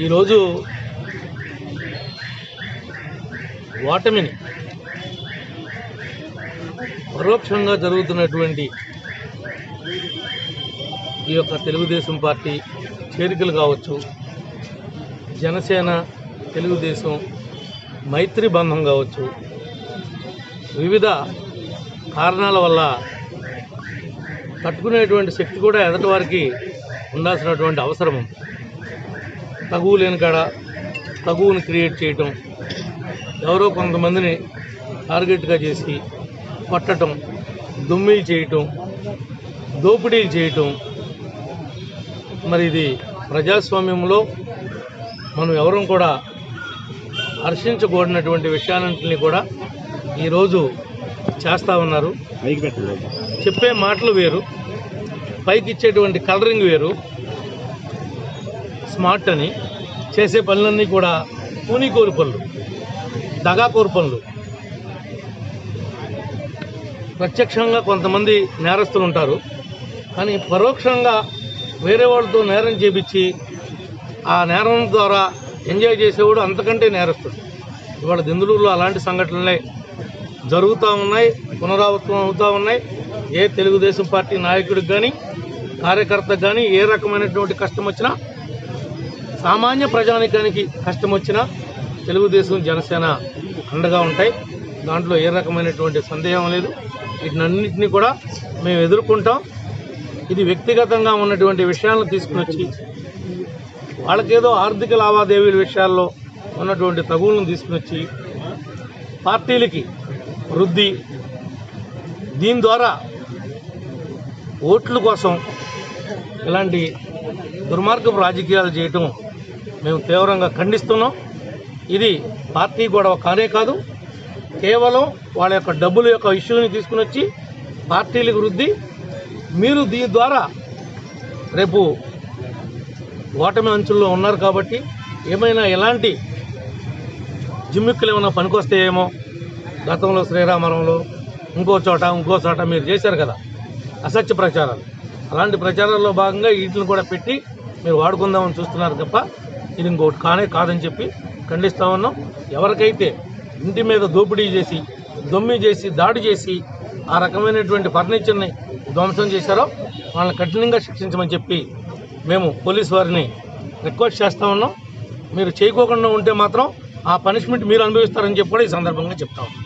ఈరోజు ఓటమిని పరోక్షంగా జరుగుతున్నటువంటి ఈ యొక్క తెలుగుదేశం పార్టీ చేరికలు కావచ్చు జనసేన తెలుగుదేశం మైత్రి బంధం కావచ్చు వివిధ కారణాల వల్ల తట్టుకునేటువంటి శక్తి కూడా ఎదటి వారికి ఉండాల్సినటువంటి అవసరం ఉంది తగువు లేని కాడ తగువుని క్రియేట్ చేయటం ఎవరో కొంతమందిని టార్గెట్గా చేసి కొట్టడం దొమ్మిలు చేయటం దోపిడీలు చేయటం. మరి ఇది ప్రజాస్వామ్యంలో మనం ఎవరం కూడా హర్షించకూడనటువంటి విషయాలన్నింటినీ కూడా ఈరోజు చేస్తూ ఉన్నారు. చెప్పే మాటలు వేరు. పైకి ఇచ్చేటువంటి కలరింగ్ వేరు. స్మార్ట్ అని. చేసే పనులన్నీ కూడా కూనికోరు పనులు. దగాకోరు పనులు. ప్రత్యక్షంగా కొంతమంది నేరస్తులు ఉంటారు. కానీ పరోక్షంగా వేరే వాళ్ళతో నేరం చేపించి ఆ నేరం ద్వారా ఎంజాయ్ చేసేవాడు అంతకంటే నేరస్తుడు. ఇవాళ దిందులూరులో అలాంటి సంఘటనలే జరుగుతూ ఉన్నాయి పునరావృతం అవుతూ ఉన్నాయి. ఏ తెలుగుదేశం పార్టీ నాయకుడికి కానీ కార్యకర్తకు కానీ ఏ రకమైనటువంటి కష్టం వచ్చినా సామాన్య ప్రజానికానికి కష్టం వచ్చినా తెలుగుదేశం జనసేన అండగా ఉంటాయి. దాంట్లో ఏ రకమైనటువంటి సందేహం లేదు. వీటినన్నింటినీ కూడా మేము ఎదుర్కొంటాం. ఇది వ్యక్తిగతంగా ఉన్నటువంటి విషయాలను తీసుకుని వచ్చి వాళ్ళకేదో ఆర్థిక లావాదేవీల విషయాల్లో ఉన్నటువంటి తగువులను తీసుకుని వచ్చి పార్టీలకి వృద్ధి దీని ద్వారా ఓట్ల కోసం ఇలాంటి దుర్మార్గపు రాజకీయాలు చేయటం మేము తీవ్రంగా ఖండిస్తున్నాం. ఇది పార్టీ గొడవ కానే కాదు. కేవలం వాళ్ళ యొక్క డబ్బుల యొక్క ఇష్యూని తీసుకుని వచ్చి పార్టీలకు వృద్ధి. మీరు దీని ద్వారా రేపు ఓటమి అంచుల్లో ఉన్నారు కాబట్టి ఏమైనా ఎలాంటి జిమ్మిక్కులు ఏమైనా పనికొస్తాయేమో గతంలో శ్రీరామరంలో ఇంకో చోట ఇంకో చోట మీరు చేశారు కదా. అసత్య ప్రచారాలు. అలాంటి ప్రచారాల్లో భాగంగా వీటిని కూడా పెట్టి మీరు వాడుకుందామని చూస్తున్నారు తప్ప ఇది ఇంకోటి కానే కాదని చెప్పి ఖండిస్తా ఉన్నాం. ఎవరికైతే ఇంటి మీద దోపిడీ చేసి దొమ్మి చేసి దాడి చేసి ఆ రకమైనటువంటి ఫర్నిచర్ని ధ్వంసం చేశారో వాళ్ళని కఠినంగా శిక్షించమని చెప్పి మేము పోలీస్ వారిని రిక్వెస్ట్ చేస్తా ఉన్నాం. మీరు చేయకోకుండా ఉంటే మాత్రం ఆ పనిష్మెంట్ మీరు అనుభవిస్తారని చెప్పి కూడా ఈ సందర్భంగా చెప్తా ఉన్నాం.